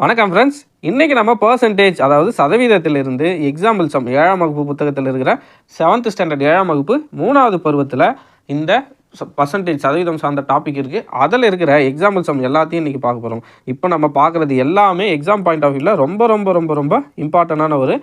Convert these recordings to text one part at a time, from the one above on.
வணக்கம் ஃப்ரெண்ட்ஸ் இன்றைக்கி நம்ம பர்சன்டேஜ் அதாவது சதவீதத்திலிருந்து எக்ஸாம்பிள் சம் ஏழாம் வகுப்பு புத்தகத்தில் இருக்கிற செவன்த் ஸ்டாண்டர்ட் ஏழாம் வகுப்பு மூணாவது பருவத்தில் இந்த பர்சன்டேஜ் சதவீதம் சார்ந்த டாபிக் இருக்குது அதில் இருக்கிற எக்ஸாம்பிள் சம் எல்லாத்தையும் இன்றைக்கி பார்க்க போகிறோம் இப்போ நம்ம பார்க்குறது எல்லாமே எக்ஸாம் பாயிண்ட் ஆஃப் வியூவில் ரொம்ப ரொம்ப ரொம்ப ரொம்ப இம்பார்ட்டண்டான ஒரு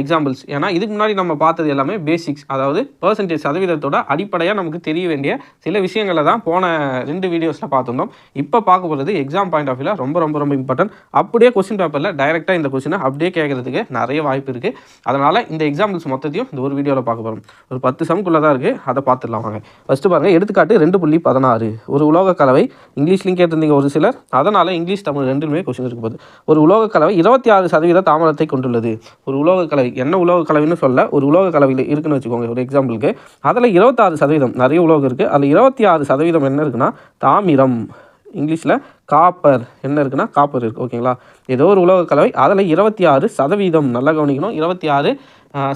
எக்ஸாம்பிள்ஸ் ஏன்னா இதுக்கு முன்னாடி நம்ம பார்த்தது எல்லாமே பேசிக்ஸ் அதாவது பர்சன்டேஜ் சதவீதத்தோட அடிப்படையாக நமக்கு தெரிய வேண்டிய சில விஷயங்களை தான் போன ரெண்டு வீடியோஸில் பார்த்துருந்தோம். இப்போ பார்க்க போகிறது எக்ஸாம் பாயிண்ட் ஆஃப் வியூவில் ரொம்ப ரொம்ப ரொம்ப இம்பார்ட்டன்ட் அப்படியே கொஸ்டின் பேப்பரில் டைரெக்டாக இந்த கொஸ்டினை அப்படியே கேட்கறதுக்கு நிறைய வாய்ப்பு இருக்குது அதனால் இந்த எக்ஸாம்பிள்ஸ் மொத்தத்தையும் இந்த ஒரு வீடியோவில் பார்க்க போகிறோம் ஒரு பத்து சம்குள்ளே தான் இருக்குது அதை பார்த்துடலாம் வாங்க. ஃபஸ்ட்டு பாருங்கள் எடுத்துக்காட்டு ரெண்டு புள்ளி பதினாறு. ஒரு உலோக கலவை இங்கிலீஷ்லையும் கேட்டிருந்தீங்க ஒரு சிலர். அதனால் இங்கிலீஷ் தமிழ் ரெண்டுமே கொஸ்டின் இருக்கும் போது ஒரு உலோக கலவை இருபத்தி ஆறு சதவீத தாமரத்தை கொண்டுள்ளது. ஒரு உலோக கலவை என்ன உலோக கலவைன்னு சொல்ல ஒரு உலோக கலவையில் இருக்குன்னு வச்சுக்கோங்க ஒரு எக்ஸாம்பிளுக்கு அதில் இருபத்தாறு சதவீதம் நிறைய உலோகம் இருக்குது அதில் இருபத்தி ஆறு சதவீதம் என்ன இருக்குன்னா தாமிரம். இங்கிலீஷில் காப்பர். என்ன இருக்குன்னா காப்பர் இருக்குது ஓகேங்களா ஏதோ ஒரு உலோக கலவை அதில் இருபத்தி ஆறு சதவீதம். நல்லா கவனிக்கணும். இருபத்தி ஆறு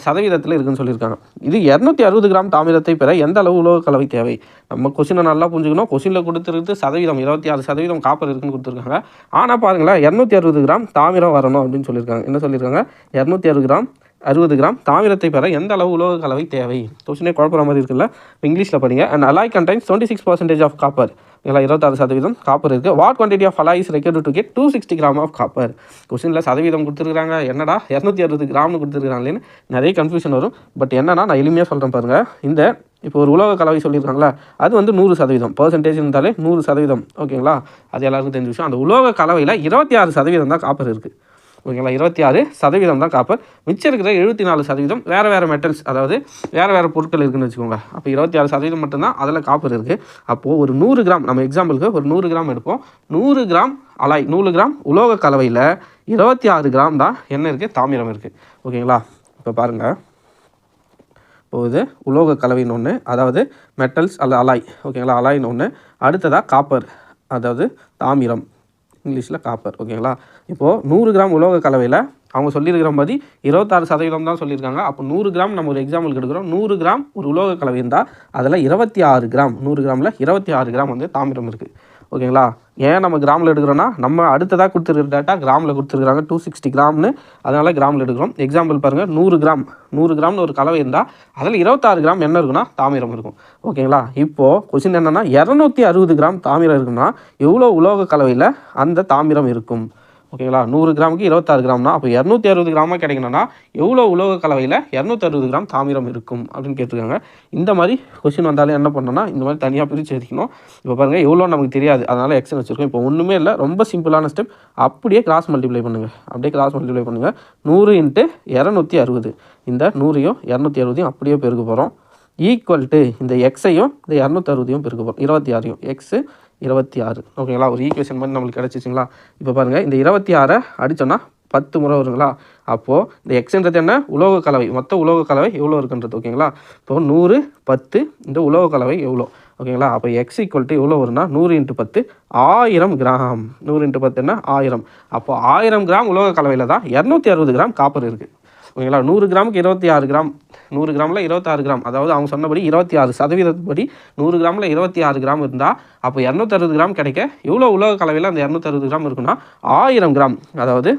சதவீதத்தில் இருக்குன்னு சொல்லியிருக்காங்க. இது இரநூத்தி அறுபது கிராம் தாமிரத்தை பெற எந்த அளவு உலோக கலவை தேவை? நம்ம கொஷினை நல்லா புரிஞ்சுக்கணும். கொஷினில் கொடுத்துருக்கு சதவீதம் இருபத்தி ஆறு சதவீதம் காப்பர் இருக்குன்னு கொடுத்துருக்காங்க. ஆனால் பாருங்களேன் இரநூத்தி அறுபது கிராம் தாமிரம் வரணும் அப்படின்னு சொல்லியிருக்காங்க. என்ன சொல்லியிருக்காங்க? இரநூத்தி அறுபது கிராம் அறுபது கிராம் தாமிரத்தை பெற எந்த அளவு உலோக கலவை தேவை? கொஸ்டினே குழப்பற மாதிரி இருக்குல்ல? இங்கிலீஷில் படிங்க. And alloy contains twenty six percentage of copper இல்லை இருபத்தாறு சதவீதம் காப்பர் இருக்குது what quantity of alloy required to get two sixty gram of copper கொஸ்டினில் சதவீதம் கொடுத்துருக்காங்க என்னடா? இரநூத்தி அறுபது கிராம்னு கொடுத்துருக்காங்களேன்னு நிறைய கன்ஃபியூஷன் வரும். பட் என்னன்னா நான் எளிமையாக சொல்கிறேன் பாருங்கள் இந்த இப்போ ஒரு உலோக கலவை சொல்லியிருக்காங்களா? அது வந்து நூறு சதவீதம். பர்சன்டேஜ் இருந்தாலே நூறு சதவீதம். ஓகேங்களா அது எல்லாருக்கும் தெரிஞ்ச விஷயம். அந்த உலோக கலவையில் இருபத்தி ஆறு சதவீதம் தான் காப்பர் இருக்குது ஓகேங்களா? இருபத்தி ஆறு சதவீதம் தான் காப்பர் மிச்சம் இருக்கிற எழுபத்தி நாலு சதவீதம் வேறு வேறு மெட்டல்ஸ் அதாவது வேறு வேறு பொருட்கள் இருக்குதுன்னு வச்சுக்கோங்க. அப்போ இருபத்தி ஆறு சதவீதம் மட்டும்தான் அதில் காப்பர் இருக்குது அப்போது ஒரு நூறு கிராம் நம்ம எக்ஸாம்பிளுக்கு ஒரு நூறு கிராம் எடுப்போம். நூறு கிராம் அலாய் நூறு கிராம் உலோக கலவையில் இருபத்தி ஆறு கிராம் தான் என்ன இருக்குது தாமிரம் இருக்குது ஓகேங்களா? இப்போ பாருங்கள் இப்போ இது உலோக கலவைன்னு ஒன்று அதாவது மெட்டல்ஸ் அல்ல அலாய். ஓகேங்களா? அலாய்னு ஒன்று அடுத்ததாக காப்பர் அதாவது தாமிரம். இங்கிலீஷில் காப்பர் ஓகேங்களா? இப்போது நூறு கிராம் உலோக கலவையில் அவங்க சொல்லியிருக்கிற மாதிரி இருபத்தாறு சதவீதம் தான் சொல்லியிருக்காங்க. அப்போ நூறு கிராம் நம்ம ஒரு எக்ஸாம்பிளுக்கு எடுக்கிறோம் நூறு கிராம் ஒரு உலோக கலவை இருந்தால் அதில் இருபத்தி ஆறு கிராம் நூறு கிராமில் இருபத்தி ஆறு கிராம் வந்து தாமிரம் இருக்குது ஓகேங்களா? ஏன் நம்ம கிராமில் எடுக்கிறோன்னா நம்ம அடுத்ததாக கொடுத்துருக்கிற டேட்டா கிராமில் கொடுத்துருக்குறாங்க. டூ சிக்ஸ்டி கிராம்னு. அதனால் கிராமில் எடுக்கிறோம். எக்ஸாம்பிள் பாருங்கள் நூறு கிராம். நூறு கிராம்னு ஒரு கலவை இருந்தால் அதில் இருபத்தாறு கிராம் என்ன இருக்குன்னா தாமிரம் இருக்கும். ஓகேங்களா? இப்போது கொஷின் என்னென்னா இரநூத்தி அறுபது கிராம் தாமிரம் இருக்குன்னா எவ்வளோ உலோக கலவையில் அந்த தாமிரம் இருக்கும்? ஓகேங்களா? நூறு கிராமுக்கு இருபத்தாறு கிராம்னா அப்போ இரநூத்தி அறுபது கிராமாக கிடைக்கணும்னா எவ்வளோ உலோக கலவையில் இரநூத்தி அறுபது கிராம் தாமிரம் இருக்கும் அப்படின்னு கேட்டிருக்காங்க. இந்த மாதிரி கொஷின் வந்தாலே என்ன பண்ணணும்னா இந்த மாதிரி தனியாக பிரித்து எடுக்கணும். இப்போ பாருங்கள் எவ்வளோ நமக்கு தெரியாது. அதனால் எக்ஸன் வச்சுருக்கோம். இப்போ ஒன்றுமே இல்லை. ரொம்ப சிம்பிளான ஸ்டெப் அப்படியே கிராஸ் மல்டிப்ளை பண்ணுங்கள் அப்படியே கிராஸ் மல்டிப்ளை பண்ணுங்கள் நூறு இன்ட்டு இரநூத்தி அறுபது. இந்த நூறையும் இரநூத்தி அறுபதையும் அப்படியே பெருக்க போகிறோம் ஈக்குவல் டு இந்த எக்ஸையும் இந்த இரநூத்தி அறுபதையும் பெருக்க போகிறோம் இருபத்தி ஆறையும். எக்ஸு இருபத்தி ஆறு. ஓகேங்களா ஒரு ஈக்குவேஷன் மாதிரி நம்மளுக்கு கிடச்சிச்சிங்களா? இப்போ பாருங்கள் இந்த இருபத்தி ஆறை அடித்தோன்னா பத்து முறை வருங்களா அப்போது இந்த எக்ஸ்ன்றது என்ன? உலோக கலவை. மொத்த உலோக கலவை எவ்வளோ இருக்குன்றது ஓகேங்களா இப்போ நூறு பத்து இந்த உலோக கலவை எவ்வளோ? ஓகேங்களா அப்போ எக்ஸ் ஈக்குவல்ட்டு எவ்வளோ வரும்னா நூறு இன்ட்டு பத்து ஆயிரம் கிராம். நூறு இன்ட்டு பத்துன்னா ஆயிரம். அப்போது ஆயிரம் கிராம் உலோக கலவையில் தான் இரநூத்தி அறுபது கிராம் காப்பர் இருக்குது ஓகேங்களா? நூறு கிராமுக்கு இருபத்தி ஆறு கிராம். நூறு கிராமில் இருபத்தாறு கிராம். அதாவது அவங்க சொன்னபடி இருபத்தி ஆறு சதவீதப்படி நூறு கிராமில் இருபத்தி ஆறு கிராம் இருந்தால் அப்போ இரநூத்தறுபது கிராம் கிடைக்க எவ்வளோ உலக கலவையில் அந்த இரநூத்தறுபது கிராம் இருக்குன்னா ஆயிரம் கிராம். அதாவது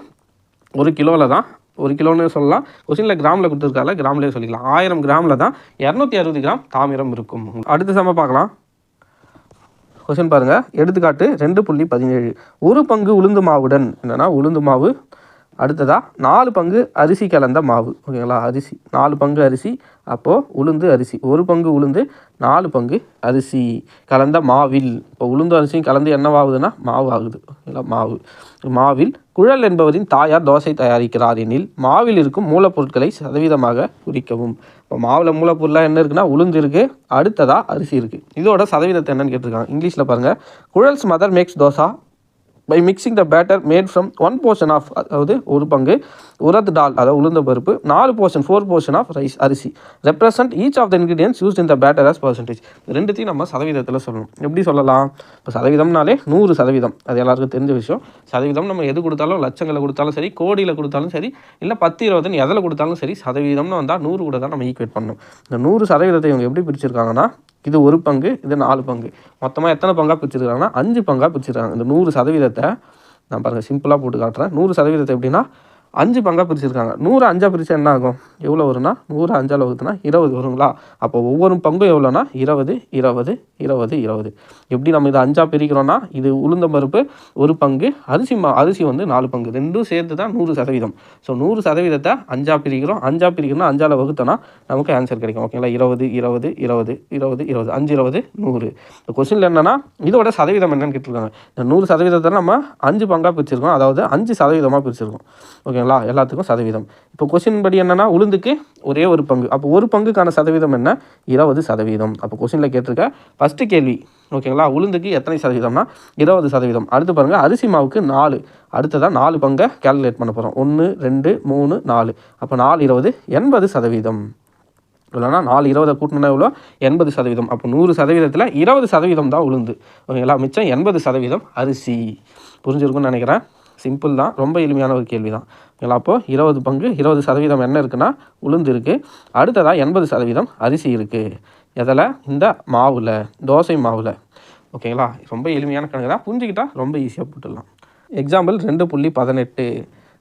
ஒரு கிலோவில் தான் ஒரு கிலோன்னு சொல்லலாம். கொஸ்டினில் கிராமில் கொடுத்துருக்கால கிராம்லேயே சொல்லிக்கலாம். ஆயிரம் கிராமில் தான் இரநூத்தி அறுபது கிராம் தாமிரம் இருக்கும். அடுத்த சம பார்க்கலாம். கொஸ்டின் பாருங்கள் எடுத்துக்காட்டு ரெண்டு புள்ளி பதினேழு. ஒரு பங்கு உளுந்து மாவுடன் என்னென்னா உளுந்து மாவு அடுத்ததாக நாலு பங்கு அரிசி கலந்த மாவு. ஓகேங்களா? அரிசி. நாலு பங்கு அரிசி அப்போது உளுந்து அரிசி. ஒரு பங்கு உளுந்து நாலு பங்கு அரிசி கலந்த மாவில். இப்போ உளுந்து அரிசியும் கலந்து என்னவாகுதுன்னா மாவு ஆகுது. ஓகேங்களா? மாவு. மாவில் குழல் என்பவரின் தாயார் தோசை தயாரிக்கிறார் எனில் மாவில் இருக்கும் மூலப்பொருட்களை சதவீதமாக குறிக்கவும். இப்போ மாவில் மூலப்பொருளாக என்ன இருக்குன்னா உளுந்து இருக்குது அடுத்ததாக அரிசி இருக்குது இதோட சதவீதத்தை என்னன்னு கேட்டிருக்காங்க. இங்கிலீஷில் பாருங்கள் Kuzhal's mother makes dosa by mixing the batter made from one portion of அதாவது ஒரு பங்கு உரத் டால் அதாவது உளுந்த பருப்பு நாலு portion four portion of rice அரிசி. Represent each of the ingredients use in the batter as percentage ரெண்டுத்தையும் நம்ம சதவீதத்தில் சொல்லணும். எப்படி சொல்லலாம்? இப்போ சதவீதம்னாலே நூறு சதவீதம். அது எல்லாருக்கும் தெரிஞ்ச விஷயம். சதவீதம் நம்ம எது கொடுத்தாலும் லட்சங்களை கொடுத்தாலும் சரி கோடியில் கொடுத்தாலும் சரி இல்லை பத்து இருபதுன்னு எதில் கொடுத்தாலும் சரி சதவீதம்னு வந்தால் நூறு கூட தான் நம்ம ஈக்குவேட் பண்ணணும். இந்த நூறு சதவீதத்தை இவங்க எப்படி பிரிச்சிருக்காங்கன்னா இது ஒரு பங்கு இது நாலு பங்கு. மொத்தமாக எத்தனை பங்காக பிரிச்சிருக்காங்கன்னா அஞ்சு பங்காக பிரிச்சிருக்காங்க. இந்த நூறு சதவீதத்தை நான் பாருங்கள் சிம்பிளாக போட்டு காட்டுறேன். நூறு சதவீதத்தை எப்படின்னா அஞ்சு பங்காக பிரிச்சிருக்காங்க. நூறு அஞ்சாக பிரித்தா என்ன ஆகும்? எவ்வளோ வரும்னா? நூறு அஞ்சால் வகுத்துனா இருபது வருங்களா? அப்போ ஒவ்வொரு பங்கும் எவ்வளோனா? இருபது இருபது இருபது இருபது. எப்படி நம்ம இதை அஞ்சாக பிரிக்கிறோம்னா? இது உளுந்த பருப்பு ஒரு பங்கு அரிசி மா அரிசி வந்து நாலு பங்கு. ரெண்டும் சேர்த்து தான் நூறு சதவீதம். ஸோ நூறு சதவீதத்தை அஞ்சா பிரிக்கிறோம். அஞ்சா பிரிக்கிறோம்னா அஞ்சால் வகுத்தோன்னா நமக்கு ஆன்சர் கிடைக்கும். ஓகேங்களா இருபது இருபது இருபது இருபது இருபது. அஞ்சு இருபது நூறு. இந்த கொஸ்டினில் என்னென்னா இதோட சதவீதம் என்னன்னு கேட்டிருக்காங்க. இந்த நூறு சதவீதத்தை நம்ம அஞ்சு பங்காக பிரிச்சிருக்கோம். அதாவது அஞ்சு சதவீதமாக பிரிச்சிருக்கோம். ஓகேங்களா எல்லாத்துக்கும் சதவீதம். இப்போ கொஸ்டின் படி என்னென்னா உளுந்துக்கு ஒரே ஒரு பங்கு. அப்போ ஒரு பங்குக்கான சதவீதம் என்ன? இருபது சதவீதம். அப்போ கொஸ்டினில் கேட்டிருக்க ஃபஸ்ட்டு கேள்வி ஓகேங்களா உளுந்துக்கு எத்தனை சதவீதம்னா இருபது சதவீதம். அடுத்து பாருங்கள் அரிசி மாவுக்கு நாலு. அடுத்ததாக நாலு பங்கை கேல்குலேட் பண்ண போகிறோம் ஒன்று ரெண்டு மூணு நாலு. அப்போ நாலு இருபது எண்பது சதவீதம். இல்லைனா நாலு இருபதை கூட்டினா எவ்வளோ? எண்பது சதவீதம். அப்போ நூறு சதவீதத்தில் இருபது சதவீதம் தான் உளுந்து. ஓகேங்களா? மிச்சம் எண்பது சதவீதம் அரிசி. புரிஞ்சிருக்கும்னு நினைக்கிறேன். சிம்பிள் தான். ரொம்ப எளிமையான ஒரு கேள்வி தான் ஓகேங்களா? அப்போது இருபது பங்கு இருபது சதவீதம் என்ன இருக்குன்னா உளுந்து இருக்குது அடுத்ததாக எண்பது சதவீதம் அரிசி இருக்குது எதில்? இந்த மாவில் தோசை மாவில். ஓகேங்களா? ரொம்ப எளிமையான கணக்கு தான் புரிஞ்சுக்கிட்டால் ரொம்ப ஈஸியாக போட்டுடலாம். எக்ஸாம்பிள் ரெண்டு புள்ளி பதினெட்டு.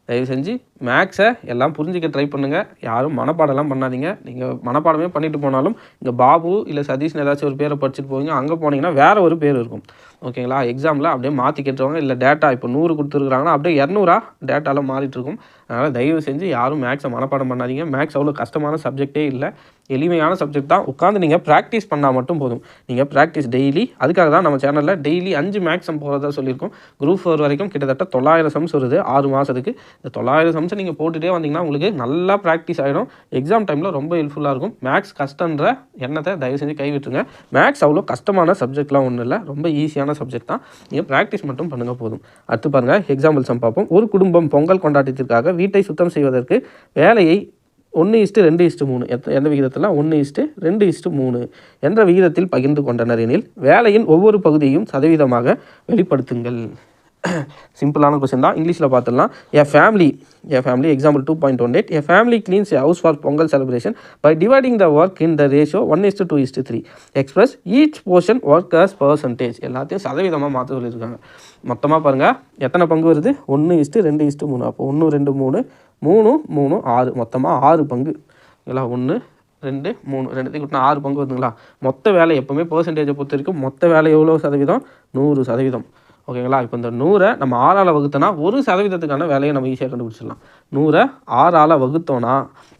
தயவு செஞ்சு மேக்ஸை எல்லாம் புரிஞ்சிக்க ட்ரை பண்ணுங்கள் யாரும் மனப்பாடம்லாம் பண்ணாதீங்க. நீங்கள் மனப்பாடமே பண்ணிட்டு போனாலும் இங்கே பாபு இல்லை சதீஷ்னு ஏதாச்சும் ஒரு பேரை படிச்சுட்டு போவீங்க. அங்கே போனீங்கன்னா வேறு ஒரு பேர் இருக்கும். ஓகேங்களா எக்ஸாமில் அப்படியே மாற்றி கேட்டுருவாங்க. இல்லை டேட்டா இப்போ நூறு கொடுத்துருக்குறாங்கன்னா அப்படியே இரநூறா டேட்டாலாம் மாறிட்டு இருக்கும். அதனால் தயவு செஞ்சு யாரும் மேக்ஸை மனப்பாடம் பண்ணாதீங்க. மேக்ஸ் அவ்வளோ கஷ்டமான சப்ஜெக்டே இல்லை. எளிமையான சப்ஜெக்ட் தான். உட்காந்து நீங்கள் ப்ராக்டிஸ் பண்ணால் மட்டும் போதும். நீங்கள் ப்ராக்டிஸ் டெய்லி அதுக்காக தான் நம்ம சேனலில் டெய்லி அஞ்சு மேக்ஸ் சம் போகிறதா சொல்லியிருக்கோம். குரூப் ஃபோர் வரைக்கும் கிட்டத்தட்ட தொள்ளாயிரம் சம்ஸ் வருது ஆறு மாதத்துக்கு இந்த தொள்ளாயிரம் சம்ஸ் நீங்கள் போட்டுகிட்டே வந்தீங்கன்னா உங்களுக்கு நல்லா ப்ராக்டிஸ் ஆகிடும் எக்ஸாம் டைமில் ரொம்ப ஹெல்ப்ஃபுல்லாக இருக்கும். மேக்ஸ் கஷ்டன்ற எண்ணத்தை தயவு செஞ்சு கைவிட்டுருங்க. மேக்ஸ் அவ்வளோ கஷ்டமான சப்ஜெக்ட்லாம் ஒன்றும் இல்லை. ரொம்ப ஈஸியான சப்ஜெக்ட் தான். நீங்கள் ப்ராக்டிஸ் மட்டும் பண்ணுங்கள் போதும். அடுத்து பாருங்கள் எக்ஸாம்பிள் சம் பார்ப்போம். ஒரு குடும்பம் பொங்கல் கொண்டாட்டத்திற்காக வீட்டை சுத்தம் செய்வதற்கு வேலையை ஒன்று இஸ்ட்டு ரெண்டு இஸ்ட்டு மூணு. எத் எந்த விகிதத்தில்? ஒன்று இஸ்ட்டு ரெண்டு இஸ்ட்டு மூணு என்ற விகிதத்தில் பகிர்ந்து கொண்டனர். எனில் வேலையின் ஒவ்வொரு பகுதியையும் சதவீதமாக வெளிப்படுத்துங்கள். சிம்பிளான கொஸ்டின் தான். இங்கிலீஷில் பார்த்துடலாம் என் family N family example two point one eight N family cleans a house for Pongal celebration by dividing the work in the ratio one is to two is to three express each portion work as percentage எல்லாத்தையும் சதவீதமாக மாற்ற சொல்லியிருக்காங்க. மொத்தமாக பாருங்கள் எத்தனை பங்கு வருது? ஒன்று இஸ்ட்டு ரெண்டு இஸ்ட்டு மூணு. அப்போ ஒன்று ரெண்டு மூணு மூணு மூணு ஆறு. மொத்தமாக ஆறு பங்கு. இல்லை ஒன்று ரெண்டு மூணு. ரெண்டுத்தையும் கூட்டினா ஆறு பங்கு வருதுங்களா? மொத்த வேலை எப்போவுமே பர்சன்டேஜை பொறுத்த வரைக்கும் மொத்த வேலை எவ்வளோ சதவீதம்? நூறு சதவீதம். ஓகேங்களா? இப்போ இந்த நூறை நம்ம ஆறால் வகுத்தனா ஒரு சதவீதத்துக்கான வேலையை நம்ம ஈஸியாக கண்டுபிடிச்சிடலாம். நூறை ஆறால் வகுத்தோன்னா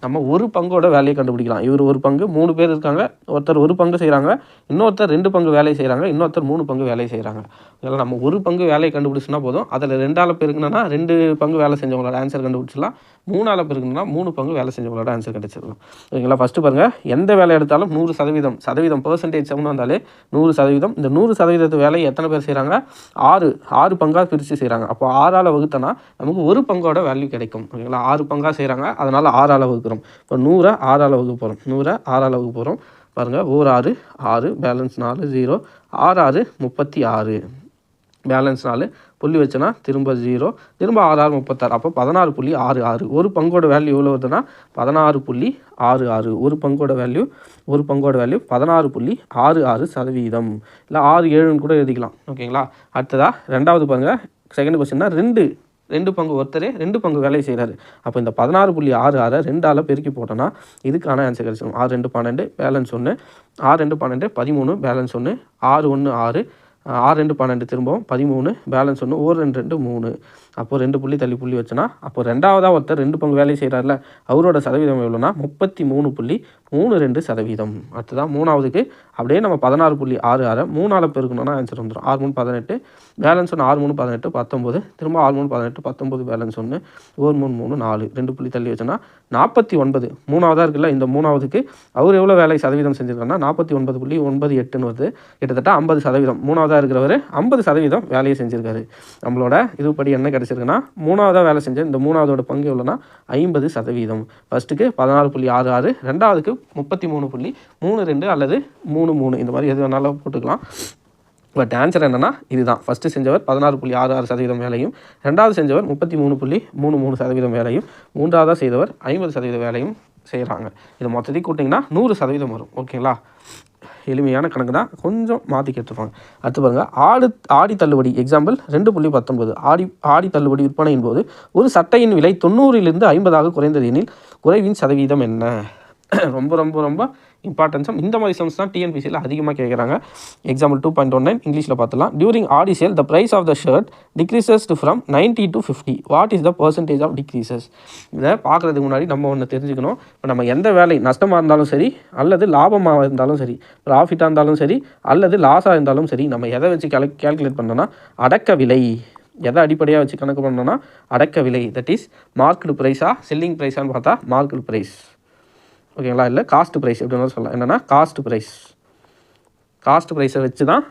நம்ம ஒரு பங்கோட வேலையை கண்டுபிடிக்கலாம். இவர் ஒரு பங்கு மூணு பேர் இருக்காங்க. ஒருத்தர் ஒரு பங்கு செய்கிறாங்க இன்னொருத்தர் ரெண்டு பங்கு வேலையை செய்கிறாங்க இன்னொருத்தர் மூணு பங்கு வேலையை செய்கிறாங்க இதெல்லாம் நம்ம ஒரு பங்கு வேலையை கண்டுபிடிச்சினா போதும். அதில் ரெண்டால் பெருக்குனா ரெண்டு பங்கு வேலை செஞ்சவங்களோட ஆன்சர் கண்டுபிடிச்சிடலாம். மூணால் பெருக்குனா மூணு பங்கு வேலை செஞ்சவங்களோட ஆன்சர் கிடச்சிடலாம் ஓகேங்களா? ஃபஸ்ட்டு பாருங்கள் எந்த வேலை எடுத்தாலும் நூறு சதவீதம். சதவீதம் பர்சன்டேஜ் சம்னு வந்தாலே நூறு சதவீதம். இந்த நூறு சதவீதத்து வேலையை எத்தனை பேர் செய்கிறாங்க ஆறு. ஆறு பங்காக பிரித்து செய்கிறாங்க அப்போ ஆறால் வகுத்தனா நமக்கு ஒரு பங்கோட வேல்யூ கிடைக்கும். ஓகேங்களா? ஆறு பங்காக செய்கிறாங்க அதனால் ஆறால் வகுக்கிறோம் இப்போ நூறை ஆறால் வகுக்க போகிறோம் நூறை ஆறால் வகுக்க போகிறோம் பாருங்கள் ஓர் ஆறு ஆறு பேலன்ஸ் நாலு ஜீரோ ஆறு ஆறு முப்பத்தி ஆறு. பேலன்ஸ் நாலு. புள்ளி வச்சோன்னா திரும்ப ஜீரோ திரும்ப ஆறு ஆறு முப்பத்தாறு. அப்போ பதினாறு புள்ளி ஆறு ஆறு. ஒரு பங்கோட வேல்யூ எவ்வளோ வருதுன்னா பதினாறு புள்ளி ஆறு ஆறு. ஒரு பங்கோட வேல்யூ ஒரு பங்கோட வேல்யூ பதினாறு புள்ளி ஆறு ஆறு சதவீதம். இல்லை ஆறு ஏழுன்னு கூட எழுதிக்கலாம். ஓகேங்களா? அடுத்ததாக ரெண்டாவது பாருங்கள் செகண்ட் கொஸ்டின்னா ரெண்டு ரெண்டு பங்கு ஒருத்தரே ரெண்டு பங்கு வேலை செய்கிறாரு அப்போ இந்த பதினாறு புள்ளி ஆறு ஆறை ரெண்டால் பெருக்கி போட்டோன்னா இதுக்கான ஆன்சர் கிடைச்சிடும் ஆறு ரெண்டு பன்னெண்டு பேலன்ஸ் ஒன்று ஆறு ரெண்டு பன்னெண்டு பதிமூணு பேலன்ஸ் ஒன்று ஆறு ஒன்று ஆறு. ஆறு ரெண்டு பன்னெண்டு திரும்பவும் பதிமூணு பேலன்ஸ் ஒன்று ஒரு ரெண்டு ரெண்டு மூணு. அப்போ ரெண்டு புள்ளி தள்ளி புள்ளி வச்சோன்னா அப்போ ரெண்டாவதாக ஒருத்தர் ரெண்டு பங்கு வேலை செய்கிறார்ல அவரோட சதவீதம் எவ்வளோனா முப்பத்தி மூணு புள்ளி மூணு ரெண்டு சதவீதம். அடுத்ததான் மூணாவதுக்கு அப்படியே நம்ம பதினாறு புள்ளி ஆறு ஆறு மூணால் பெருக்கணும்னா ஆன்சர் வந்துடும் ஆறு மூணு பதினெட்டு பேலன்ஸ் ஒன்று ஆறு மூணு பதினெட்டு பத்தொம்போது திரும்ப ஆறு மூணு பதினெட்டு பத்தொம்போது பேலன்ஸ் ஒன்று ஒரு மூணு மூணு நாலு ரெண்டு புள்ளி தள்ளி வச்சோன்னா நாற்பத்தி ஒன்பது மூணாவதாக இருக்குல்ல இந்த மூணாவதுக்கு அவர் எவ்வளோ வேலை சதவீதம் செஞ்சிருக்காருன்னா நாற்பத்தி ஒன்பது புள்ளி ஒன்பது எட்டுன்னு வருது கிட்டத்தட்ட ஐம்பது சதவீதம். மூணாவதாக இருக்கிறவர் ஐம்பது சதவீதம் வேலையை செஞ்சுருக்காரு. நம்மளோட இதுபடி என்ன கிடச்சிருக்குன்னா மூணாவதாக வேலை செஞ்ச இந்த மூணாவதோட பங்கு எவ்வளோனா ஐம்பது சதவீதம். ஃபஸ்ட்டுக்கு பதினாறு புள்ளி ஆறு ஆறு ரெண்டாவதுக்கு முப்பத்தி மூணு புள்ளி மூணு ரெண்டு அல்லது மூணு மூணு. இந்த மாதிரி எது வேணாலும் போட்டுக்கலாம். பட் ஆன்சர் என்னென்னா இதுதான். ஃபஸ்ட்டு செஞ்சவர் பதினாறு புள்ளி ஆறு ஆறு சதவீதம் வேலையும் ரெண்டாவது செஞ்சவர் முப்பத்தி மூணு புள்ளி மூணு மூணு சதவீதம் வேலையும் மூன்றாவதாக செய்தவர் ஐம்பது சதவீத வேலையும் செய்கிறாங்க இது மொத்தத்தையும் கூட்டிங்கன்னா நூறு சதவீதம் வரும். ஓகேங்களா? எளிமையான கணக்கு தான். கொஞ்சம் மாற்றி கேட்டிருப்பாங்க அடுத்து பாருங்கள் ஆடு ஆடி தள்ளுபடி. எக்ஸாம்பிள் ரெண்டு புள்ளி பத்தொன்பது. ஆடி ஆடி தள்ளுபடி விற்பனையின் போது ஒரு சட்டையின் விலை தொண்ணூறிலிருந்து ஐம்பதாக குறைந்தது எனில் குறைவின் சதவீதம் என்ன? ரொம்ப ரொம்ப ரொம்ப இம்பார்ட்டன்ஸும் இந்த மாதிரி சம்ஸ் தான் டிஎன்பிசியில் அதிகமாக கேட்குறாங்க example two point one nine இங்கிலீஷில் பார்த்துலாம் during Aadi sale the price of the shirt decreases to from ninety to fifty what is the percentage of decreases இதை பார்க்குறதுக்கு முன்னாடி நம்ம ஒன்று தெரிஞ்சுக்கணும். இப்போ நம்ம எந்த வேலை நஷ்டமாக இருந்தாலும் சரி அல்லது லாபமாக இருந்தாலும் சரி ப்ராஃபிட்டாக இருந்தாலும் சரி அல்லது லாஸாக இருந்தாலும் சரி நம்ம எதை வச்சு கேல் கேல்குலேட் பண்ணோன்னா அடக்க விலை. எதை அடிப்படையாக வச்சு கணக்கு பண்ணோன்னா அடக்க விலை. தட் இஸ் மார்க்கெட் ப்ரைஸா செல்லிங் ப்ரைஸான்னு பார்த்தா மார்க்கெட் ப்ரைஸ் ஓகேங்களா? இல்லை காஸ்ட் ப்ரைஸ் எப்படின்னு சொல்லலாம். என்னென்னா காஸ்ட் ப்ரைஸ் காஸ்ட் ப்ரைஸை வச்சு தான்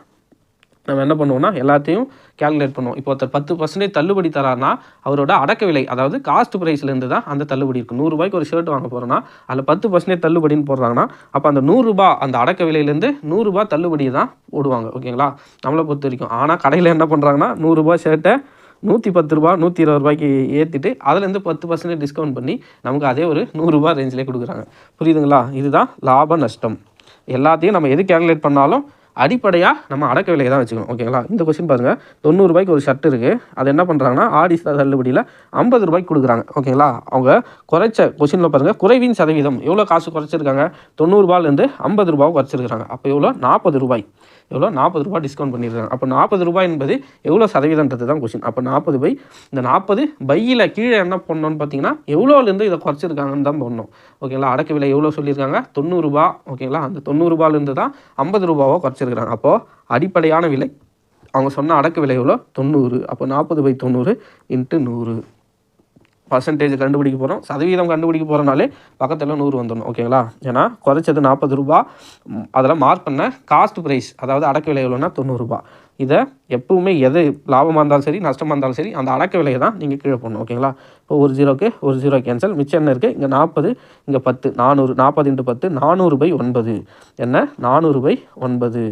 நம்ம என்ன பண்ணுவோம்னா எல்லாத்தையும் கேல்குலேட் பண்ணுவோம். இப்போ ஒருத்தர் பத்து பர்சன்டேஜ் தள்ளுபடி தரானா அவரோட அடக்க விலை அதாவது காஸ்ட் ப்ரைஸ்லேருந்து தான் அந்த தள்ளுபடி இருக்குது நூறுரூபாய்க்கு ஒரு ஷர்ட் வாங்க போகிறோன்னா அதில் பத்து பர்சன்டேஜ் தள்ளுபடின்னு போடுறாங்கன்னா அப்போ அந்த நூறுரூபா அந்த அடக்க விலையிலேருந்து நூறுரூபா தள்ளுபடி தான் போடுவாங்க. ஓகேங்களா? நம்மளை பொறுத்த வரைக்கும். ஆனால் கடையில் என்ன பண்ணுறாங்கன்னா நூறுரூபா ஷர்ட்டை நூற்றி பத்து ரூபா நூற்றி இருபது ரூபாய்க்கு ஏற்றிட்டு அதுலேருந்து பத்து பர்சன்டேஜ் டிஸ்கவுண்ட் பண்ணி நமக்கு அதே ஒரு நூறுரூபா ரேஞ்சிலே கொடுக்குறாங்க. புரியுதுங்களா? இதுதான் லாப நஷ்டம். எல்லாத்தையும் நம்ம எது கேல்குலேட் பண்ணாலும் அடிப்படையாக நம்ம அடக்க விலையை தான் வச்சுக்கணும். ஓகேங்களா இந்த கொஸ்டின் பாருங்கள் தொண்ணூறுபாய்க்கு ஒரு ஷர்ட் இருக்குது அது என்ன பண்ணுறாங்கன்னா ஆடி தள்ளுபடியில் ஐம்பது ரூபாய்க்கு கொடுக்குறாங்க. ஓகேங்களா அவங்க குறைச்ச கொஸ்டினில் பாருங்கள் குறைவின் சதவீதம். எவ்வளோ காசு குறைச்சிருக்காங்க? தொண்ணூறுபாலேருந்து ஐம்பது ரூபாய் குறைச்சிருக்காங்க அப்போ எவ்வளோ நாற்பது ரூபாய். எவ்வளோ நாற்பது ரூபாய் டிஸ்கவுண்ட் பண்ணியிருக்காங்க அப்போ நாற்பது ரூபாய் என்பது எவ்வளோ சதவீதன்றது தான் கொஸ்டின் அப்போ நாற்பது பை இந்த நாற்பது பையில் கீழே என்ன பண்ணோன்னு பார்த்தீங்கன்னா எவ்வளோலேருந்து இதை குறைச்சிருக்காங்கன்னு தான் பண்ணோம் ஓகேங்களா அடக்க விலை எவ்வளோ சொல்லியிருக்காங்க? தொண்ணூறுரூபா ஓகேங்களா அந்த தொண்ணூறுபாலேருந்து தான் ஐம்பது ரூபாவோ குறைச்சிருக்காங்க அப்போது அடிப்படையான விலை அவங்க சொன்ன அடக்க விலை எவ்வளோ? தொண்ணூறு. அப்போ நாற்பது பை தொண்ணூறு இன்ட்டு நூறு. பர்சன்டேஜ் கண்டுபிடிக்க போகிறோம் சதவீதம் கண்டுபிடிக்க போகிறனாலே பக்கத்தில் நூறு வந்துடணும். ஓகேங்களா ஏன்னா குறைச்சது நாற்பது ரூபா. அதில் மார்க் பண்ண காஸ்ட் ப்ரைஸ் அதாவது அடக்க விலை எவ்வளோன்னா தொண்ணூறுரூபா இதை எப்பவுமே எது லாபமாக இருந்தாலும் சரி நஷ்டமாக இருந்தாலும் சரி அந்த அடக்க விலையை தான் நீங்கள் கீழே போடணும். ஓகேங்களா ஒரு ஜீரோக்கு ஒரு ஜீரோ கேன்சல் மிச்சம் என்ன இருக்குது இங்கே நாற்பது இங்கே பத்து நானூறு நாற்பது இன்ட்டு பத்து நானூறு பை ஒன்பது. என்ன? நானூறு பை ஒன்பது.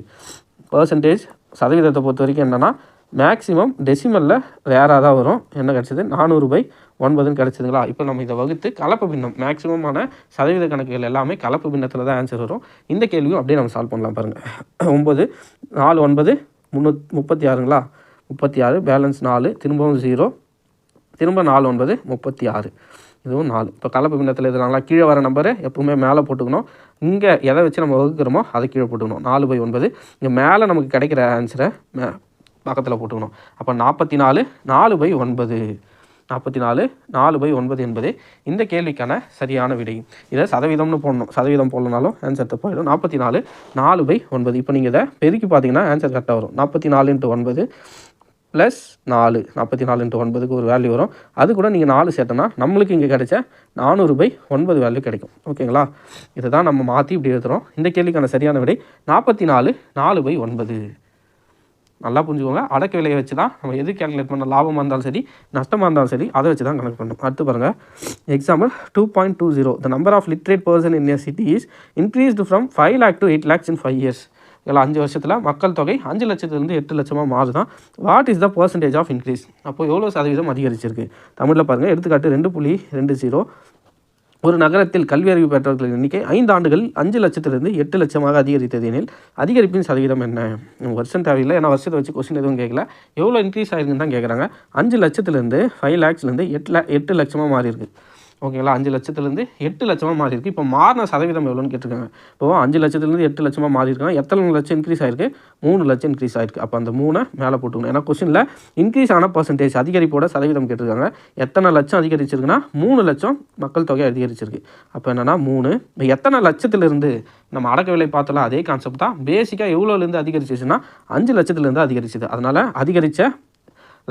பர்சன்டேஜ் சதவீதத்தை பொறுத்த வரைக்கும் என்னென்னா மேக்ஸிமம் டெசிமலில் ரேராக தான் வரும். என்ன கிடச்சிது? நானூறு பை ஒன்பதுன்னு கிடச்சிதுங்களா? இப்போ நம்ம இதை வகுத்து கலப்பு பின்னம் மேக்ஸிமமான சதவீத கணக்குகள் எல்லாமே கலப்பு பின்னத்தில் தான் ஆன்சர் வரும். இந்த கேள்வியும் அப்படியே நம்ம சால்வ் பண்ணலாம் பாருங்கள் ஒம்பது நாலு ஒன்பது முந்நூத் முப்பத்தி ஆறுங்களா? முப்பத்தி ஆறு பேலன்ஸ் நாலு திரும்பவும் ஜீரோ திரும்ப நாலு ஒன்பது முப்பத்தி ஆறு. இதுவும் நாலு. இப்போ கலப்பு பின்னத்தில் எழுதுனாங்களா கீழே வர நம்பரை எப்பவுமே மேலே போட்டுக்கணும். இங்கே எதை வச்சு நம்ம வகுக்கிறோமோ அதை கீழே போட்டுக்கணும். நாலு பை ஒன்பது. இங்கே மேலே நமக்கு கிடைக்கிற ஆன்சரை மே பக்கத்தில் போட்டுக்கணும். அப்போ நாற்பத்தி நாலு நாலு பை ஒன்பது. நாற்பத்தி நாலு நாலு பை ஒன்பது என்பது இந்த கேள்விக்கான சரியான விடை. இதை சதவீதம்னு போடணும். சதவீதம் போடலனாலும் ஆன்சர் தப்பாயிடும் நாற்பத்தி நாலு நாலு பை ஒன்பது. இப்போ நீங்கள் இதை பெருக்கி பார்த்தீங்கன்னா ஆன்சர் கரெக்டாக வரும். நாற்பத்தி நாலு இன்ட்டு ஒன்பது. ப்ளஸ் நாலு நாற்பத்தி நாலு இன்ட்டு ஒன்பதுக்கு ஒரு வேல்யூ வரும். அது கூட நீங்கள் நாலு சேர்த்தோன்னா நம்மளுக்கு இங்கே கிடைச்ச நானூறு பை ஒன்பது வேல்யூ கிடைக்கும். ஓகேங்களா இதை தான் நம்ம மாற்றி இப்படி எழுதுகிறோம் இந்த கேள்விக்கான சரியான விடை நாற்பத்தி நாலு நாலு பை ஒன்பது. நல்லா புரிஞ்சுக்கோங்க. அடக்க விலையை வச்சு தான் நம்ம எது கேல்குலேட் பண்ண லாபமாக இருந்தாலும் சரி நஷ்டமாக இருந்தாலும் சரி அதை வச்சு தான் கணக்கு பண்ணணும். அடுத்து பாருங்கள் example two point two zero the number of literate person in year city is increased from five lakh to eight lakhs in five years இதில் அஞ்சு வருஷத்தில் மக்கள் தொகை அஞ்சு லட்சத்துலேருந்து எட்டு லட்சமாக மாறுதான். What is the percentage of increase அப்போ எவ்வளோ சதவீதம் அதிகரிச்சிருக்கு? தமிழில் பாருங்கள் எடுத்துக்காட்டு ரெண்டு புள்ளி ரெண்டு ஜீரோ ஒரு நகரத்தில் கல்வி அறிவு பெற்றவர்களின் எண்ணிக்கை ஐந்து ஆண்டுகள் அஞ்சு லட்சத்திலிருந்து எட்டு லட்சமாக அதிகரித்தது எனில் அதிகரிப்பின் சதவீதம் என்ன? வருஷம் தேவையில்லை. ஏன்னா வருஷத்தை வச்சு கொஸ்டின் எதுவும் கேட்கல எவ்வளோ இன்க்ரீஸ் ஆயிருக்குன்னு தான் கேட்குறாங்க அஞ்சு லட்சத்துலேருந்து ஃபைவ் லேக்ஸ்லேருந்து எட்டு லே எட்டு லட்சமாக மாறிருக்கு ஓகேங்களா? அஞ்சு லட்சத்துலேருந்து எட்டு லட்சமாக மாறிருக்கு இப்போ மாறின சதவீதம் எவ்வளோன்னு கேட்டிருக்காங்க. இப்போ அஞ்சு லட்சத்துலேருந்து எட்டு லட்சமாக மாறி இருக்காங்க எத்தனை லட்சம் இன்க்ரீஸ் ஆயிருக்கு? மூணு லட்சம் இன்க்ரீஸ் ஆயிருக்கு. அப்போ அந்த மூணை மேலே போட்டுக்கணும். ஏன்னா கொஸ்டினில் இன்க்ரீஸ் ஆன பர்சன்டேஜ் அதிகரிப்போட சதவீதம் கேட்டிருக்காங்க. எத்தனை லட்சம் அதிகரிச்சிருக்குன்னா மூணு லட்சம் மக்கள் தொகை அதிகரிச்சிருக்கு. அப்போ என்னென்னா மூணு. இப்போ எத்தனை லட்சத்திலிருந்து நம்ம அடக்க விலை பார்த்தலாம் அதே கான்செப்ட் தான். பேசிக்காக எவ்வளோலேருந்து அதிகரிச்சிச்சுன்னா அஞ்சு லட்சத்துலேருந்து அதிகரிச்சுது. அதனால் அதிகரித்த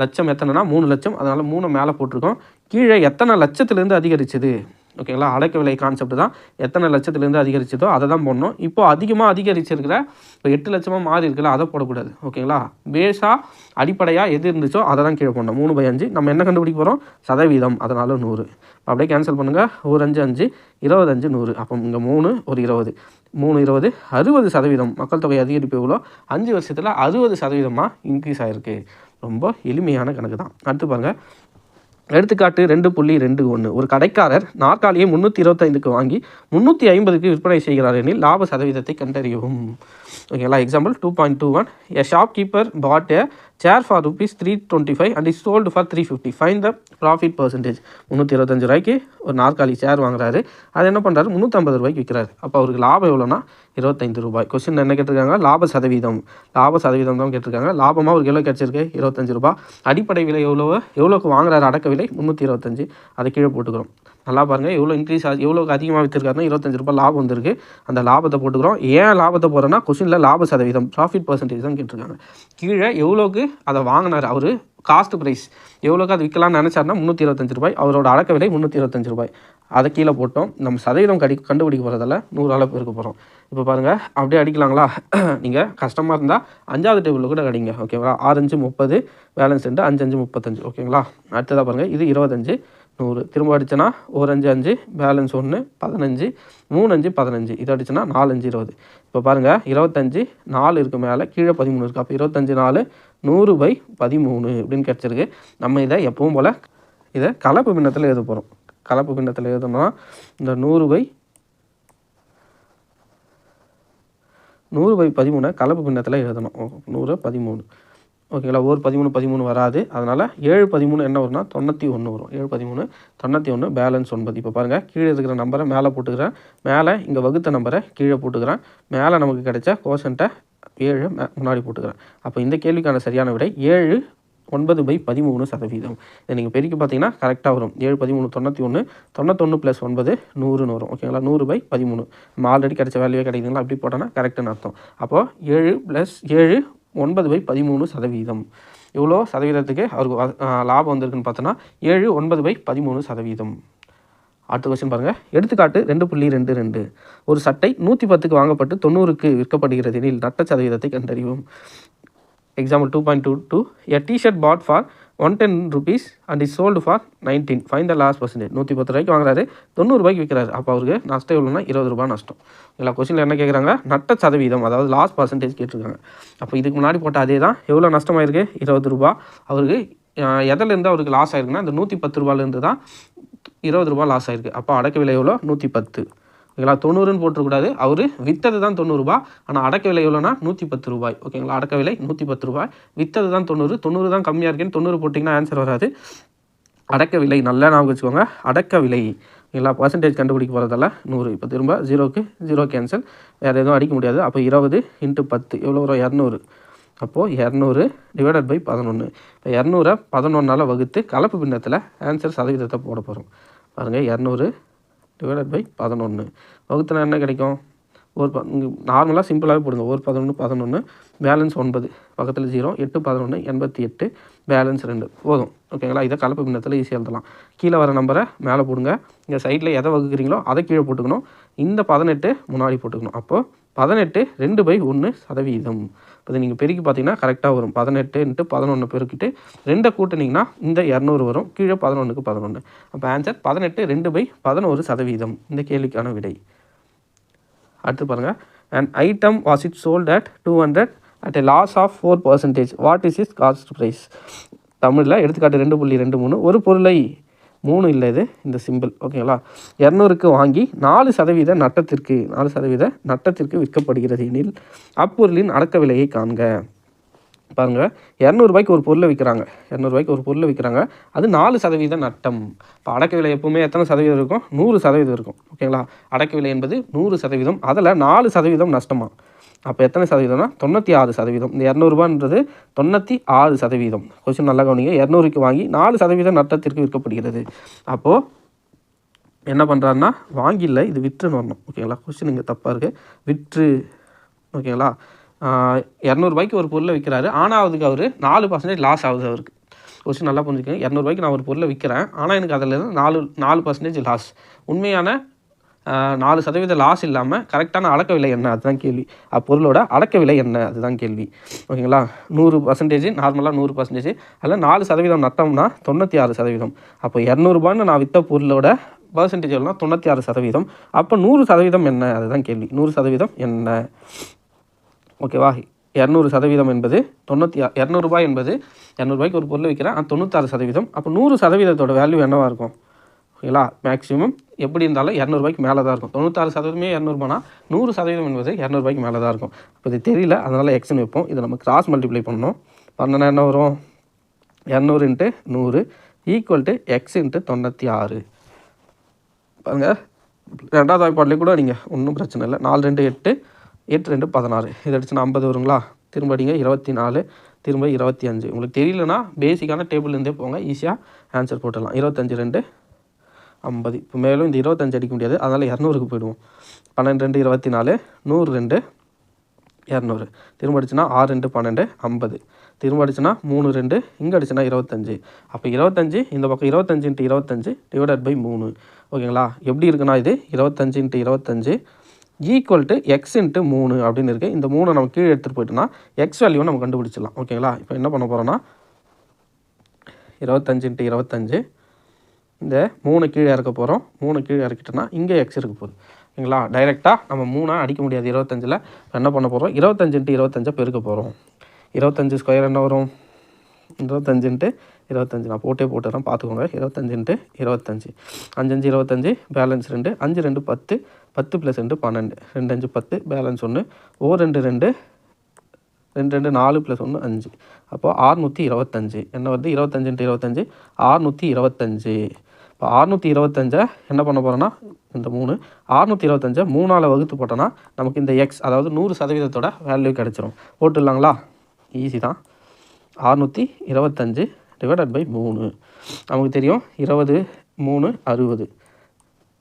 லட்சம் எத்தனைனா மூணு லட்சம். அதனால் மூணு மேலே போட்டிருக்கோம். கீழே எத்தனை லட்சத்துலேருந்து அதிகரிச்சது? ஓகேங்களா அடக்க விலை கான்செப்ட் தான். எத்தனை லட்சத்துலேருந்து அதிகரிச்சதோ அதை தான் போடணும். இப்போ அதிகமாக அதிகரிச்சிருக்கிற இப்போ எட்டு லட்சமாக மாறி இருக்குல்ல அதை போடக்கூடாது. ஓகேங்களா பேஸாக அடிப்படையாக எது இருந்துச்சோ அதை தான் கீழே போடணும். மூணு பை அஞ்சு. நம்ம என்ன கண்டுபிடிக்க போகிறோம் சதவீதம். அதனால் நூறு. அப்படியே கேன்சல் பண்ணுங்கள் ஒரு அஞ்சு அஞ்சு இருபது அஞ்சு நூறு. அப்போ இங்கே மூணு ஒரு இருபது. மூணு இருபது அறுபது சதவீதம். மக்கள் தொகை அதிகரிப்பு எவ்வளோ? அஞ்சு வருஷத்தில் அறுபது சதவீதமாக இன்க்ரீஸ் ஆகிருக்கு ரொம்ப எளிமையான கணக்கு தான் அடுத்து பாருங்கள் எடுத்துக்காட்டு ரெண்டு புள்ளி ரெண்டு ஒன்று ஒரு கடைக்காரர் நாற்காலியை முந்நூற்றி இருபத்தைந்துக்கு வாங்கி முந்நூற்றி ஐம்பதுக்கு விற்பனை செய்கிறார் எனில் லாப சதவீதத்தை கண்டறியவும். ஓகேங்களா example two point two one a shop keeper bought a chair for rupees three twenty five and is sold for three fifty find the profit percentage முந்நூற்றி இருபத்தஞ்சு ரூபாய்க்கு ஒரு நாற்காலி சேர் வாங்குறாரு. அது என்ன பண்ணுறாரு முந்நூற்றம்பது ரூபாய்க்கு விற்கிறாரு அப்போ அவருக்கு லாபம் எவ்வளோனா இருபத்தைந்து ரூபாய். கொஸ்டின் என்ன கேட்டிருக்காங்க? லாப சதவீதம். லாப சதவீதம் தான் கேட்டிருக்காங்க. லாபமாக ஒரு கிலோ கிடச்சிருக்கு? இருபத்தஞ்சு ரூபாய். அடிப்படை விலை எவ்வளோ எவ்வளோக்கு வாங்குறாரு? அடக்க விலை முந்நூற்றி இருபத்தஞ்சு. அதை கீழே போட்டுக்கிறோம். நல்லா பாருங்கள் எவ்வளோ இன்க்ரீஸ் ஆகுது எவ்வளோக்கு அதிகமாக விற்றுருக்காருன்னா இருபத்தஞ்சு ரூபாய் லாபம் வந்திருக்கு. அந்த லாபத்தை போட்டுக்கிறோம். ஏன் லாபத்தை போகிறோன்னா கொஷினில் லாப சதவீதம் ப்ராஃபிட் பர்சன்டேஜ் தான் கேட்டிருக்காங்க. கீழே எவ்வளோக்கு அதை வாங்கினார் அவர்? காஸ்ட் ப்ரைஸ் எவ்வளோக்கு அது விற்கலாம்னு நினச்சாருன்னா முந்நூற்றி இருபத்தஞ்சு ரூபாய். அவரோட அடக்க விலை முந்நூற்றி இருபத்தஞ்சு ரூபாய். அதை கீழே போட்டோம். நம்ம சதவீதம் கடி கண்டுபிடிக்க போகிறதால நூறு அளவு இருக்க போகிறோம் இப்போ பாருங்கள் அப்படியே அடிக்கலாங்களா? நீங்கள் கஷ்டமாக இருந்தால் அஞ்சாவது டேபிளில் கூட அடிங்க ஓகேங்களா ஆறஞ்சு முப்பது பேலன்ஸ் ரெண்டு அஞ்சு அஞ்சு முப்பத்தஞ்சு. ஓகேங்களா அடுத்ததாக பாருங்கள் இது இருபத்தஞ்சு. நூறு. திரும்ப அடித்தனா ஒரு அஞ்சு அஞ்சு பேலன்ஸ் ஒன்று பதினஞ்சு மூணு அஞ்சு பதினஞ்சு. இது அடிச்சனா நாலஞ்சு இருபது. இப்போ பாருங்கள் இருபத்தஞ்சி நாலு இருக்கு மேலே கீழே பதிமூணு இருக்குது அப்போ இருபத்தஞ்சு நாலு நூறு பை பதிமூணு அப்படின்னு கிடச்சிருக்கு. நம்ம இதை எப்பவும் போல் இதை கலப்பு பின்னத்தில் எழுத போகிறோம் கலப்பு பின்னத்தில் எழுதணும்னா இந்த நூறு பை நூறு பை பதிமூணை கலப்பு பின்னத்தில் எழுதணும். நூறு பதிமூணு. ஓகேங்களா ஒரு பதிமூணு பதிமூணு வராது. அதனால் ஏழு பதிமூணு என்ன வரும்னா தொண்ணூற்றி ஒன்று வரும். ஏழு பதிமூணு தொண்ணூற்றி ஒன்று பேலன்ஸ் ஒன்பது. இப்போ பாருங்கள் கீழே இருக்கிற நம்பரை மேலே போட்டுக்கிறேன். மேலே இங்கே வகுத்த நம்பரை கீழே போட்டுக்கிறேன். மேலே நமக்கு கிடைச்ச கோஷன்ட்டை ஏழு முன்னாடி போட்டுக்கிறேன். அப்போ இந்த கேள்விக்கான சரியான விடை ஏழு ஒன்பது பை பதிமூணு சதவீதம். இதை நீங்கள் பெருக்கி பார்த்தீங்கன்னா கரெக்டாக வரும். ஏழு பதிமூணு தொண்ணூற்றி ஒன்று தொண்ணூத்தொன்று ப்ளஸ் ஒன்பது நூறுன்னு வரும். ஓகேங்களா நூறு பை பதிமூணு. நம்ம ஆல்ரெடி கிடைச்ச வேல்யூவே கிடைக்குதுங்களா? அப்படி போட்டோன்னா கரெக்டுன்னு அர்த்தம். அப்போது ஏழு ப்ளஸ் ஏழு ஒன்பது பை பதிமூணு சதவீதம். இவ்வளோ சதவீதத்துக்கு அவருக்கு லாபம் வந்திருக்குன்னு பார்த்தோன்னா ஏழு ஒன்பது பை பதிமூணு சதவீதம். அடுத்த கொஸ்டின் பாருங்கள் எடுத்துக்காட்டு ரெண்டு புள்ளி ரெண்டு ரெண்டு. ஒரு சட்டை நூற்றி பத்துக்கு வாங்கப்பட்டு தொண்ணூறுக்கு விற்கப்படுகிறது எனில் நட்ட சதவீதத்தை கண்டறியும் example two point two two a T shirt bought for one ten rupees and is sold for nineteen find the loss percentage நூற்றி பத்து ரூபாய்க்கு வாங்குறாரு. தொண்ணூறு ரூபாய்க்கு விற்கிறாரு அப்போ அவருக்கு நஷ்டம் எவ்வளோனா இருபது ரூபாய் நஷ்டம். எல்லா கொஸ்டினில் என்ன கேட்குறாங்க நட்ட சதவீதம். அதாவது லாஸ்ட் பர்சன்டேஜ் கேட்டிருக்காங்க. அப்போ இதுக்கு முன்னாடி போட்ட அதே தான் எவ்வளோ நஷ்டமாயிருக்கு? இருபது ரூபா அவருக்கு எதிலேருந்து அவருக்கு லாஸ் ஆயிருக்குன்னா இந்த நூற்றி பத்து ரூபாயிலேருந்து தான் இருபது ரூபா லாஸ் ஆயிருக்கு. அப்போ அடக்க விலை எவ்வளோ நூற்றி பத்து ஓகேங்களா? தொண்ணூறுன்னு போட்டுறக்கூடாது. அவர் விற்றது தான் தொண்ணூறுபா. ஆனால் அடக்க விலை எவ்வளோனா நூற்றி பத்து ரூபாய். ஓகேங்களா? அடக்க விலை நூற்றி பத்து ரூபாய். விற்றது தான் தொண்ணூறு. தொண்ணூறு தான் கம்மியாக இருக்குன்னு தொண்ணூறு போட்டிங்கன்னா ஆன்சர் வராது. அடக்க விலை நல்லா ஞாபகம் வச்சுக்கோங்க. அடக்க விலை. எல்லா பர்சன்டேஜ் கண்டுபிடிக்க போகிறதால நூறு. இப்போ திரும்ப ஜீரோக்கு ஜீரோ கேன்சல் வேறு எதுவும் அடிக்க முடியாது. அப்போ இருபது இன்ட்டு பத்து. எவ்வளோ வரும்? இரநூறு. அப்போது இரநூறு டிவைடட் பை பதினொன்று இப்போ இரநூறை பதினொன்றால் வகுத்து கலப்பு பின்னத்தில் ஆன்சர் சதவீதத்தை போட போகிறோம் பாருங்கள் இரநூறு டிவைடட் பை பதினொன்று வகுத்துனா என்ன கிடைக்கும்? ஒரு ப நார்மலாக சிம்பிளாகவே போடுங்க. ஒரு பதினொன்று பதினொன்று பேலன்ஸ் ஒன்பது. பக்கத்தில் ஜீரோ எட்டு பதினொன்று எண்பத்தி எட்டு பேலன்ஸ் ரெண்டு. போதும். ஓகேங்களா இதை கலப்பு பின்னத்தில் ஈஸியாக எழுதலாம். கீழே வர நம்பரை மேலே போடுங்க. இங்கே சைடில் எதை வகுக்கிறீங்களோ அதை கீழே போட்டுக்கணும். இந்த பதினெட்டு முன்னாடி போட்டுக்கணும். அப்போது பதினெட்டு ரெண்டு பை ஒன்று சதவீதம். இப்போ நீங்கள் பெருக்கி பார்த்தீங்கன்னா கரெக்டாக வரும். பதினெட்டுன்ட்டு பதினொன்று பெருக்கிட்டு ரெண்டை கூட்டினீங்கன்னா இந்த இரநூறு வரும். கீழே பதினொன்றுக்கு பதினொன்று அப்போ ஆன்சர் பதினெட்டு ரெண்டு பை பதினோரு சதவீதம். இந்த கேள்விக்கான விடை. அடுத்து பாருங்கள் and item was it sold at two hundred at a loss of four percentage what is is cost price தமிழில் எடுத்துக்காட்டு ரெண்டு புள்ளி ரெண்டு மூணு. ஒரு பொருளை மூணு இல்லை இது இந்த சிம்பிள் ஓகேங்களா இரநூறுக்கு வாங்கி நாலு சதவீத நட்டத்திற்கு நாலு சதவீத நட்டத்திற்கு விற்கப்படுகிறது எனில் அப்பொருளின் அடக்க விலையை காண்க. பாருங்கள் இரநூறுபாய்க்கு ஒரு பொருளை விற்கிறாங்க. இரநூறுபாய்க்கு ஒரு பொருளை விற்கிறாங்க. அது நாலு சதவீத நட்டம். இப்போ அடக்க விலை எப்போவுமே எத்தனை சதவீதம் இருக்கும்? நூறு சதவீதம் இருக்கும். ஓகேங்களா அடக்க விலை என்பது நூறு சதவீதம். அதில் நாலு சதவீதம் நஷ்டமா? அப்போ எத்தனை சதவீதம்னா தொண்ணூற்றி ஆறு சதவீதம். இந்த இரநூறுபான்றது தொண்ணூற்றி ஆறு சதவீதம். கொஸ்டின் நல்லா கவனிங்க. இரநூறுக்கு வாங்கி நாலு சதவீதம் நட்டத்திற்கு விற்கப்படுகிறது. அப்போது என்ன பண்ணுறாருன்னா வாங்கில இது விற்றுன்னு வரணும். ஓகேங்களா கொஸ்டின் இங்கே தப்பாக இருக்குது விற்று ஓகேங்களா இரநூறுபாய்க்கு ஒரு பொருளை விற்கிறாரு. ஆனால் அதுக்கு அவர் நாலு பர்சன்டேஜ் லாஸ் ஆகுது அவருக்கு. கொஸ்டின் நல்லா புரிஞ்சுக்கங்க. இரநூறுபாய்க்கு நான் ஒரு பொருளை விற்கிறேன். ஆனால் எனக்கு அதில் நாலு நாலு பர்சன்டேஜ் லாஸ் உண்மையான நாலு சதவீத லாஸ் இல்லாமல் கரெக்டான அடக்க விலை என்ன? அதுதான் கேள்வி. அப்பொருளோட அடக்க விலை என்ன? அதுதான் கேள்வி. ஓகேங்களா நூறு பர்சன்டேஜ் நார்மலாக நூறு பர்சன்டேஜ் அதில் நாலு சதவீதம் நட்டம்னா தொண்ணூற்றி ஆறு சதவீதம். அப்போ இரநூறுபான்னு நான் விற்ற பொருளோட பர்சன்டேஜ் எவ்வளோனா தொண்ணூற்றி ஆறு சதவீதம். அப்போ நூறு சதவீதம் என்ன? அதுதான் கேள்வி. நூறு சதவீதம் என்ன? ஓகேவா இரநூறு சதவீதம் என்பது தொண்ணூற்றி இரநூறுபா என்பது இரநூறுபாய்க்கு ஒரு பொருள் விற்கிறேன் தொண்ணூற்றாறு சதவீதம். அப்போ நூறு சதவீதத்தோட வேல்யூ என்னவாக இருக்கும்? ஓகேங்களா? மேக்ஸிமம் எப்படி இருந்தாலும் இரநூறுபாய்க்கு மேலே தான் இருக்கும். தொண்ணூத்தாறு சதவீதமே இரநூறுபானா? நூறு சதவீதம் என்பது இரநூறுபாய்க்கு மேலே தான் இருக்கும். இப்போ இது தெரியல. அதனால் எக்ஸ்னு வைப்போம். இதை நம்ம கிராஸ் மல்டிப்ளை பண்ணணும். பண்ணனா என்ன வரும்? இரநூறு இன்ட்டு நூறு ஈக்குவல் டு எக்ஸ் இன்ட்டு தொண்ணூற்றி ஆறு பாருங்கள் ரெண்டாவது வாய்ப்பாட்டிலே கூட நீங்கள் ஒன்றும் பிரச்சனை இல்லை. நாலு ரெண்டு எட்டு எட்டு ரெண்டு பதினாறு. இது அடிச்சுன்னா ஐம்பது வருங்களா? திரும்ப அடிங்க. இருபத்தி நாலு திரும்ப இருபத்தி அஞ்சு உங்களுக்கு தெரியலனா பேசிக்கான டேபிள்லேருந்தே போங்க. ஈஸியாக ஆன்சர் போட்டுடலாம். இருபத்தஞ்சு ரெண்டு ஐம்பது. இப்போ மேலும் இந்த இருபத்தஞ்சு அடிக்க முடியாது. அதனால் இரநூறுக்கு போயிடுவோம். பன்னெண்டு ரெண்டு இருபத்தி நாலு நூறு ரெண்டு இரநூறு. திரும்ப அடிச்சுன்னா ஆறு ரெண்டு பன்னெண்டு ஐம்பது. திரும்ப அடிச்சுன்னா மூணு ரெண்டு இங்கே அடிச்சுன்னா இருபத்தஞ்சு. அப்போ இருபத்தஞ்சு இந்த பக்கம் இருபத்தஞ்சு இன்ட்டு இருபத்தஞ்சு டிவைடட் பை மூணு. ஓகேங்களா? எப்படி இருக்குன்னா இது? இருபத்தஞ்சு இன்ட்டு இருபத்தஞ்சு ஈக்குவல் டு எக்ஸ் இன்ட்டு மூணு அப்படின்னு இருக்குது இந்த மூணை நம்ம கீழே எடுத்துகிட்டு போயிட்டோம்னா எக்ஸ் வேல்யூ நம்ம கண்டுபிடிச்சிடலாம். ஓகேங்களா? இப்போ என்ன பண்ண போகிறோன்னா இருபத்தஞ்சு இன்ட்டு இருபத்தஞ்சு இந்த மூணு கீழே இறக்க போகிறோம் மூணு கீழே இறக்கிட்டோன்னா இங்கே எக்ஸ் இருக்க போகுது. ஓகேங்களா? டைரெக்டாக நம்ம மூணாக அடிக்க முடியாது. இருபத்தஞ்சில் என்ன பண்ண போகிறோம் இருபத்தஞ்சு இன்ட்டு இருபத்தஞ்சை பெருக்க போகிறோம் இருபத்தஞ்சு ஸ்கொயர் என்ன வரும்? இருபத்தஞ்சுன்ட்டு இருபத்தஞ்சு. நான் போட்டே போட்டுறேன். பார்த்துக்கோங்க. இருபத்தஞ்சுன்ட்டு இருபத்தஞ்சு. அஞ்சஞ்சு இருபத்தஞ்சு பேலன்ஸ் ரெண்டு. அஞ்சு ரெண்டு பத்து. பத்து ப்ளஸ் ரெண்டு பன்னெண்டு. ரெண்டு அஞ்சு பத்து பேலன்ஸ் ஒன்று ஓ ரெண்டு ரெண்டு. ரெண்டு ரெண்டு நாலு ப்ளஸ் ஒன்று அஞ்சு. அப்போது ஆறுநூற்றி இருபத்தஞ்சு. என்ன வருது? இருபத்தஞ்சுன்ட்டு இருபத்தஞ்சு. ஆறுநூற்றி இருபத்தஞ்சு. இப்போ அறுநூற்றி இருபத்தஞ்சை என்ன பண்ண போகிறோன்னா இந்த மூணு அறுநூற்றி இருபத்தஞ்சை மூணால் வகுத்து போட்டோன்னா நமக்கு இந்த எக்ஸ் அதாவது நூறு சதவீதத்தோட வேல்யூ கிடச்சிரும். போட்டுடலாங்களா? ஈஸி தான். அறுநூற்றி இருபத்தஞ்சு டிவைடட் பை மூணு. நமக்கு தெரியும் இருபது மூணு அறுபது.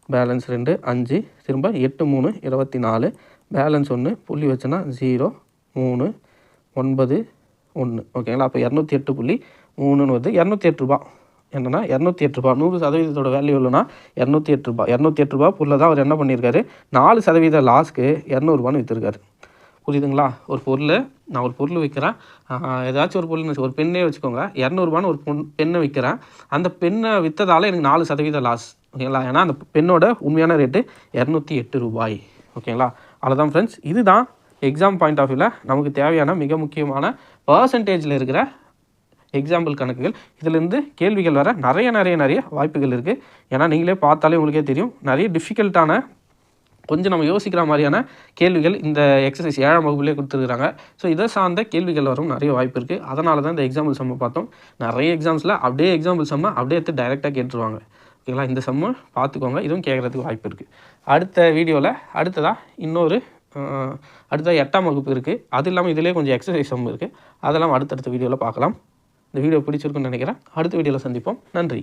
பேலன்ஸ் ரெண்டு அஞ்சு திரும்ப எட்டு மூணு இருபத்தி நாலு பேலன்ஸ் ஒன்று புள்ளி வச்சோன்னா ஜீரோ மூணு ஒன்பது ஒன்று ஓகேங்களா அப்போ இரநூத்தி எட்டு புள்ளி மூணுன்னு வருது இரநூத்தி எட்டு ரூபா. என்னன்னா இரநூத்தி எட்டு ரூபா நூறு சதவீதத்தோட வேல்யூ இல்லைனா இரநூத்தி எட்டு ரூபா இரநூத்தி எட்டு ரூபா பொருளை தான் அவர் என்ன பண்ணியிருக்காரு? நாலு சதவீத லாஸ்க்கு இரநூறுபான்னு விற்றுருக்காரு புரியுதுங்களா? ஒரு பொருள் நான் ஒரு பொருள் விற்கிறேன் ஏதாச்சும் ஒரு பொருள் ஒரு பெண்ணே வச்சுக்கோங்க. இரநூறுபான்னு ஒரு பொன் பெண்ணை விற்கிறேன் அந்த பெண்ணை விற்றதால எனக்கு நாலு சதவீத லாஸ் ஓகேங்களா? ஏன்னா அந்த பெண்ணோட உண்மையான ரேட்டு இரநூத்தி எட்டு ரூபாய். ஓகேங்களா? அவ்வளோதான் ஃப்ரெண்ட்ஸ் இதுதான் எக்ஸாம் பாயிண்ட் ஆஃப் வியூவில் நமக்கு தேவையான மிக முக்கியமான பர்சன்டேஜில் இருக்கிற எக்ஸாம்பிள் கணக்குகள். இதிலிருந்து கேள்விகள் வர நிறைய நிறைய நிறைய வாய்ப்புகள் இருக்குது ஏன்னா நீங்களே பார்த்தாலே உங்களுக்கே தெரியும். நிறைய டிஃபிகல்ட்டான கொஞ்சம் நம்ம யோசிக்கிற மாதிரியான கேள்விகள் இந்த எக்ஸசைஸ் ஏழாம் வகுப்புலேயே கொடுத்துருக்காங்க ஸோ இதை சார்ந்த கேள்விகள் வரும். நிறைய வாய்ப்பு இருக்குது அதனால தான் இந்த எக்ஸாம்பிள் செம்ம பார்த்தோம். நிறைய எக்ஸாம்ஸில் அப்படியே எக்ஸாம்பிள் செம்ம அப்படியே எடுத்து டைரெக்டாக கேட்டுருவாங்க. ஓகேங்களா இந்த சம்மு பார்த்துக்கோங்க. இதுவும் கேட்குறதுக்கு வாய்ப்பு இருக்குது அடுத்த வீடியோவில் அடுத்ததாக இன்னொரு அடுத்ததாக அடுத்த எட்டாம் வகுப்பு இருக்குது அது இல்லாமல் இதிலே கொஞ்சம் எக்ஸசைஸ் செம்மு இருக்குது அதெல்லாம் அடுத்தடுத்த வீடியோவில் பார்க்கலாம். இந்த வீடியோ பிடிச்சிருக்குன்னு நினைக்கிறேன். அடுத்த வீடியோவில் சந்திப்போம். நன்றி.